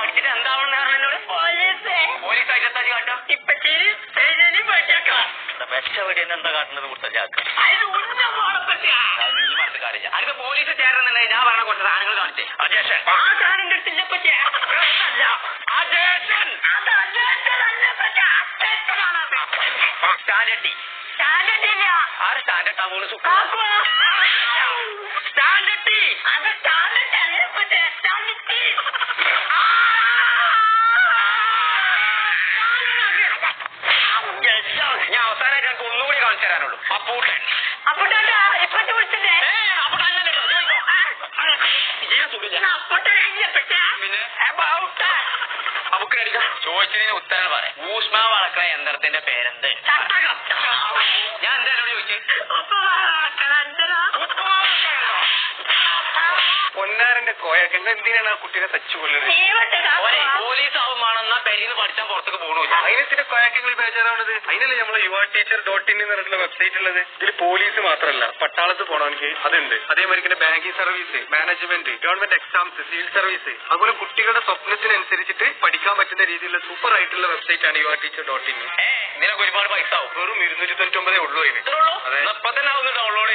അടിച്ചിട്ട് എന്താവണം എന്നോട് പോലീസ്. ആയിട്ട് കാട്ടുക ഇപ്പച്ചി പേടിയാക്കാം വെച്ച വീട് എന്താ കാട്ടുന്നത് കുറിച്ചാക്കാം നീ മനസ്സിലാറില്ല അടുത്ത പോലീസ് ചേരണമെന്നുണ്ടെങ്കിൽ ഞാൻ പറഞ്ഞ കുറച്ച് സാധനങ്ങൾ കാണിച്ചേ അജേഷൻ. ആ സാധനം എടുത്തില്ല പച്ചേ. അജേഷൻ. സ്റ്റാൻഡേർഡ് സ്റ്റാൻഡേർഡ് ആര് സ്റ്റാൻഡേർഡ് ആവുള്ളൂ തരാനുള്ളൂ. അപ്പൂട്ടൻ അപ്പുട്ടന്റെ ഇപ്പത്തെ വിളിച്ചില്ലേ ചോദിച്ചതിന് ഉത്തരം പറയാം ഊഷ്മാവ് അളക്കുന്ന യന്ത്രത്തിന്റെ പേരെന്ത്? പൊന്നാരന്റെ കോയൊക്കെ എന്തിനാണ് ആ കുട്ടീനെ തച്ചു കൊല്ലുന്നത് പോലീസ് ആവുമാണെന്നാ പെരിന്ന് പുറത്തേക്ക് കോയക്കങ്ങൾ ബേജാറാവണത് അതിനല്ലേ നമ്മളെ യുവ ടീച്ചർ ഡോട്ട് ഇൻ എന്ന് പറഞ്ഞിട്ടുള്ള വെബ്സൈറ്റ് ഉള്ളത്. ഇതിൽ പോലീസ് മാത്രമല്ല പട്ടാളത്ത് പോണവർക്ക് അതുണ്ട്. അതേമാതിരി banking service management government exams civil service അതുപോലെ കുട്ടികളുടെ സ്വപ്നത്തിനനുസരിച്ചിട്ട് പഠിക്കാൻ പറ്റുന്ന രീതിയിലുള്ള സൂപ്പർ ആയിട്ടുള്ള വെബ്സൈറ്റ് ആണ് യുവ ടീച്ചർ ഡോട്ട് ഇൻ ഇതിനൊക്കെ ഒരുപാട് പൈസ ആവും. വെറും ഇരുന്നൂറ്റി തൊണ്ണൂറ്റി ഒമ്പതേ ഉള്ളൂ ഇത്. അതെ. ഇപ്പൊ തന്നെ ഡൗൺലോഡ്